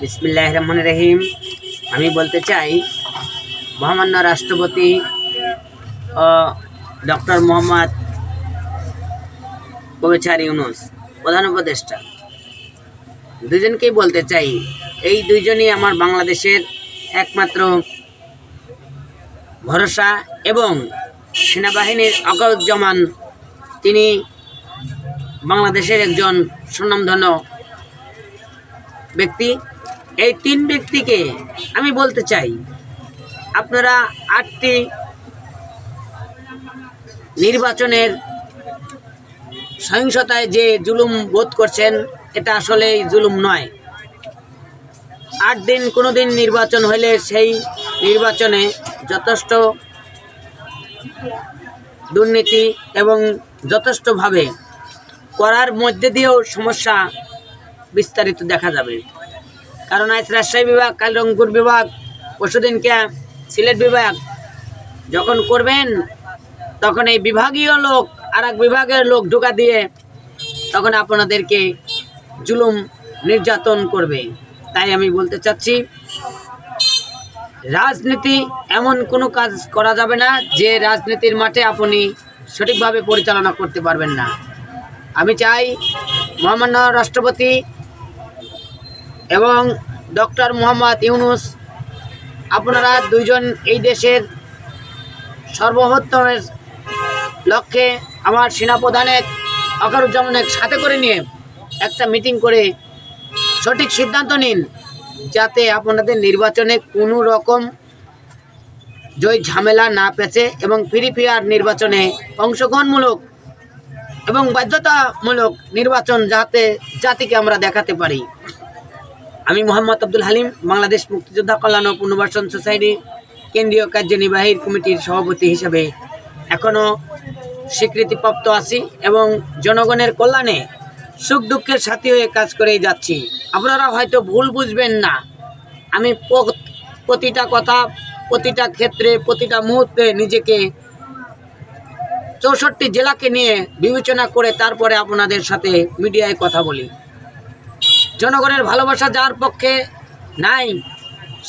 বিসমিল্লাহ রহমান রহিম আমি বলতে চাই, মহামান্য রাষ্ট্রপতি ও ডক্টর মোহাম্মদ কবিচার ইউনুস, প্রধান উপদেষ্টা, দুজনকেই বলতে চাই, এই দুইজনই আমার বাংলাদেশের একমাত্র ভরসা এবং সেনাবাহিনীর অকজ্জমান তিনি বাংলাদেশের একজন সুনামধন্য ব্যক্তি। এই তিন ব্যক্তিকে আমি বলতে চাই, আপনারা আটটি নির্বাচনের সহিংসতায় যে জুলুম বোধ করছেন, এটা আসলে জুলুম নয়। আট দিন কোনো দিন নির্বাচন হলে সেই নির্বাচনে যথেষ্ট দুর্নীতি এবং যথেষ্টভাবে করার মধ্যে দিয়েও সমস্যা বিস্তারিত দেখা যাবে। কারণ আজ রাজশাহী বিভাগ, কাল রংপুর বিভাগ পরশুদিনকে সিলেট বিভাগ যখন করবেন, তখন এই বিভাগীয় লোক আর এক বিভাগের লোক ঢোকা দিয়ে তখন আপনাদেরকে জুলুম নির্যাতন করবে। তাই আমি বলতে চাচ্ছি, রাজনীতি এমন কোনো কাজ করা যাবে না যে রাজনীতির মাঠে আপনি সঠিকভাবে পরিচালনা করতে পারবেন না। আমি চাই মহামান্য রাষ্ট্রপতি এবং ডক্টর মোহাম্মদ ইউনুস আপনারা দুইজন এই দেশের সর্ববৃহত্তমের লক্ষ্যে আমার সেনাপ্রধানের অকারুজ্জামানের সাথে করে নিয়ে একটা মিটিং করে সঠিক সিদ্ধান্ত নিন যাতে আপনাদের নির্বাচনে কোনো রকম জয় ঝামেলা না পেঁচে এবং ফ্রি ফেয়ার নির্বাচনে অংশগ্রহণমূলক এবং বাধ্যতামূলক নির্বাচন যাতে জাতিকে আমরা দেখাতে পারি। আমি মোহাম্মদ আব্দুল হালিম, বাংলাদেশ মুক্তিযোদ্ধা কল্যাণ ও পুনর্বাসন সোসাইটি, কেন্দ্রীয় কার্যনির্বাহী কমিটির সভাপতি হিসেবে এখনও স্বীকৃতিপ্রাপ্ত আছি এবং জনগণের কল্যাণে সুখ দুঃখের সাথী হয়ে কাজ করেই যাচ্ছি। আপনারা হয়তো ভুল বুঝবেন না, আমি প্রতিটা কথা, প্রতিটা ক্ষেত্রে, প্রতিটা মুহূর্তে নিজেকে চৌষট্টি জেলাকে নিয়ে বিবেচনা করে তারপরে আপনাদের সাথে মিডিয়ায় কথা বলি। জনগণের ভালোবাসা যার পক্ষে নাই,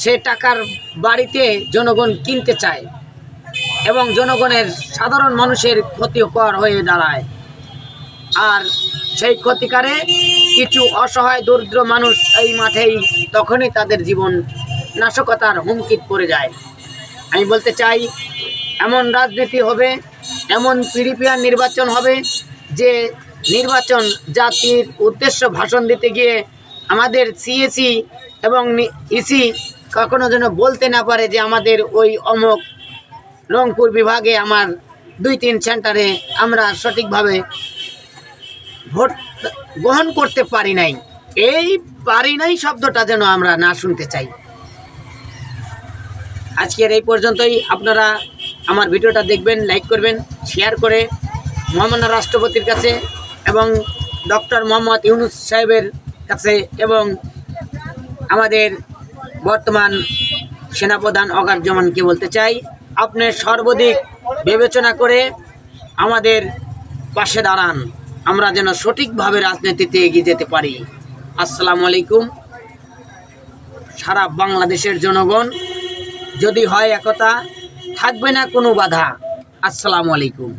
সে টাকার বাড়িতে জনগণ কিনতে চায় এবং জনগণের সাধারণ মানুষের ক্ষতিকর হয়ে দাঁড়ায়। আর সেই ক্ষতিকারে কিছু অসহায়, দরিদ্র মানুষ এই মাঠেই তখনই তাদের জীবন নাশকতার হুমকি পড়ে যায়। আমি বলতে চাই, এমন রাজনীতি হবে এমন পিডিপিআর নির্বাচন হবে যে নির্বাচন জাতির উদ্দেশ্য ভাষণ দিতে গিয়ে আমাদের সিএসি এবং ইসি কখনো যেন বলতে না পারে যে আমাদের ওই অমক রংপুর বিভাগে আমার দুই তিন সেন্টারে আমরা সঠিকভাবে ভোট গ্রহণ করতে পারি নাই। এই পারি নাই শব্দটা যেন আমরা না শুনতে চাই। আজকের এই পর্যন্তই। আপনারা আমার ভিডিওটা দেখবেন লাইক করবেন শেয়ার করে মহামান্য রাষ্ট্রপতির কাছে এবং ডক্টর মোহাম্মদ ইউনুস সাহেবের কাছে এবং আমাদের বর্তমান সেনাপ্রধান অগারজমানকে বলতে চাই, আপনি সর্বাধিক বিবেচনা করে আমাদের পাশে দাঁড়ান। আমরা যেন সঠিকভাবে রাজনীতিতে এগিয়ে যেতে পারি। আসসালামু আলাইকুম। সারা বাংলাদেশের জনগণ, যদি হয় একতা থাকবে না কোনো বাধা। আসসালামু আলাইকুম।